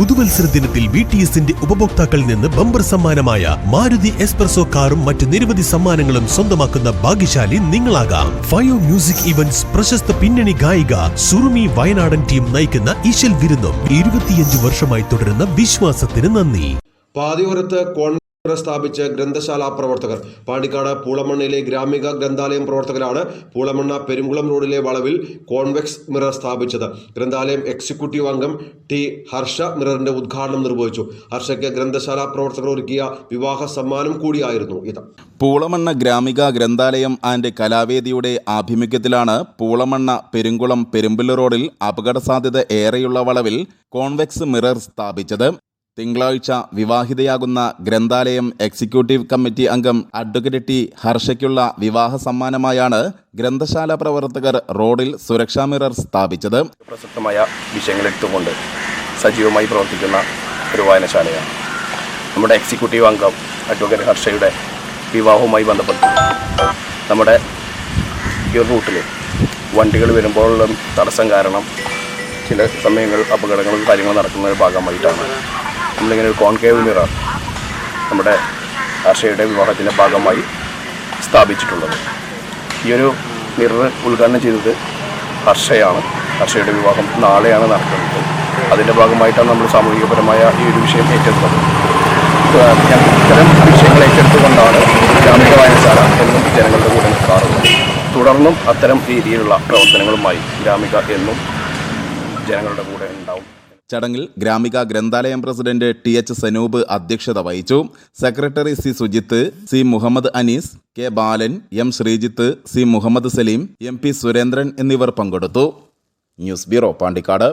പുതുവത്സര ദിനത്തിൽ V T എസിന്റെ ഉപഭോക്താക്കളിൽ നിന്ന് ബമ്പർ സമ്മാനമായ മാരുതി എസ്പ്രസോ കാറും മറ്റ് നിരവധി സമ്മാനങ്ങളും സ്വന്തമാക്കുന്ന ഭാഗ്യശാലി നിങ്ങളാകാം. ഫയോ മ്യൂസിക് ഇവന്റ്സ് പ്രശസ്ത പിന്നണി ഗായിക സുറുമി വയനാടൻ ടീം നയിക്കുന്ന ഇശൽ വിരുന്നും ഇരുപത്തിയഞ്ച് വർഷമായി തുടരുന്ന വിശ്വാസത്തിന് നന്ദി. സ്ഥാപിച്ച ഗ്രന്ഥശാല പ്രവർത്തകർ. പാണ്ടിക്കാട് പൂളമണ്ണയിലെ ഗ്രാമിക ഗ്രന്ഥാലയം പ്രവർത്തകരാണ് പൂളമണ്ണ പെരുങ്കുളം റോഡിലെ വളവിൽ കോൺവെക്സ് മിറർ സ്ഥാപിച്ചത്. ഗ്രന്ഥാലയം എക്സിക്യൂട്ടീവ് അംഗം ടി ഹർഷ മിററിന്റെ ഉദ്ഘാടനം നിർവഹിച്ചു. ഹർഷയ്ക്ക് ഗ്രന്ഥശാല പ്രവർത്തകർ ഒരുക്കിയ വിവാഹ സമ്മാനം കൂടിയായിരുന്നു ഇത്. പൂളമണ്ണ ഗ്രാമിക ഗ്രന്ഥാലയം ആൻഡ് കലാവേദിയുടെ ആഭിമുഖ്യത്തിലാണ് പൂളമണ്ണ പെരുങ്കുളം പെരുമ്പില്ല റോഡിൽ അപകട സാധ്യത ഏറെയുള്ള വളവിൽ കോൺവെക്സ് മിറർ സ്ഥാപിച്ചത്. തിങ്കളാഴ്ച വിവാഹിതയാകുന്ന ഗ്രന്ഥാലയം എക്സിക്യൂട്ടീവ് കമ്മിറ്റി അംഗം അഡ്വക്കേറ്റ് ടി ഹർഷയ്ക്കുള്ള വിവാഹ സമ്മാനമായാണ് ഗ്രന്ഥശാല പ്രവർത്തകർ റോഡിൽ സുരക്ഷാ മിറർ സ്ഥാപിച്ചത്. പ്രസക്തമായ വിഷയങ്ങളെടുത്തുകൊണ്ട് സജീവമായി പ്രവർത്തിക്കുന്ന ഒരു വായനശാലയാണ്. നമ്മുടെ എക്സിക്യൂട്ടീവ് അംഗം അഡ്വക്കേറ്റ് ഹർഷയുടെ വിവാഹവുമായി ബന്ധപ്പെട്ട് നമ്മുടെ ഈ റൂട്ടിൽ വണ്ടികൾ വരുമ്പോഴുള്ള തടസ്സം കാരണം ചില സമയങ്ങൾ അപകടങ്ങളും കാര്യങ്ങളും നടക്കുന്ന ഭാഗമായിട്ടാണ് നമ്മളിങ്ങനെ ഒരു കോൺകേവ് മിറർ നമ്മുടെ ഹർഷയുടെ വിവാഹത്തിന്റെ ഭാഗമായി സ്ഥാപിച്ചിട്ടുള്ളത്. ഈ ഒരു മിറർ ഉദ്ഘാടനം ചെയ്തത് ഹർഷയാണ്. ഹർഷയുടെ വിവാഹം നാളെയാണ് നടക്കുന്നത്. അതിന്റെ ഭാഗമായിട്ടാണ് നമ്മൾ സാമൂഹികപരമായ ഈ ഒരു വിഷയം ഏറ്റെടുത്തത്. ഇത്തരം വിഷയങ്ങൾ ഏറ്റെടുത്തുകൊണ്ടാണ് ഗ്രാമീണ വായനശാല എന്നും ജനങ്ങളുടെ കൂടെ നിൽക്കാറുള്ളത്. തുടർന്നും അത്തരം രീതിയിലുള്ള പ്രവർത്തനങ്ങളുമായി ഗ്രാമിക എന്നും ജനങ്ങളുടെ കൂടെ ഉണ്ടാവും. ചടങ്ങിൽ Gramika Granthalayam president T H Sanoop അധ്യക്ഷത വഹിച്ചു. Secretary C Sujith C Muhammad Anees K Balan M Sreejith C Muhammad Saleem M P Surendran എന്നിവർ പങ്കെടുത്തു. News bureau Pandikkad.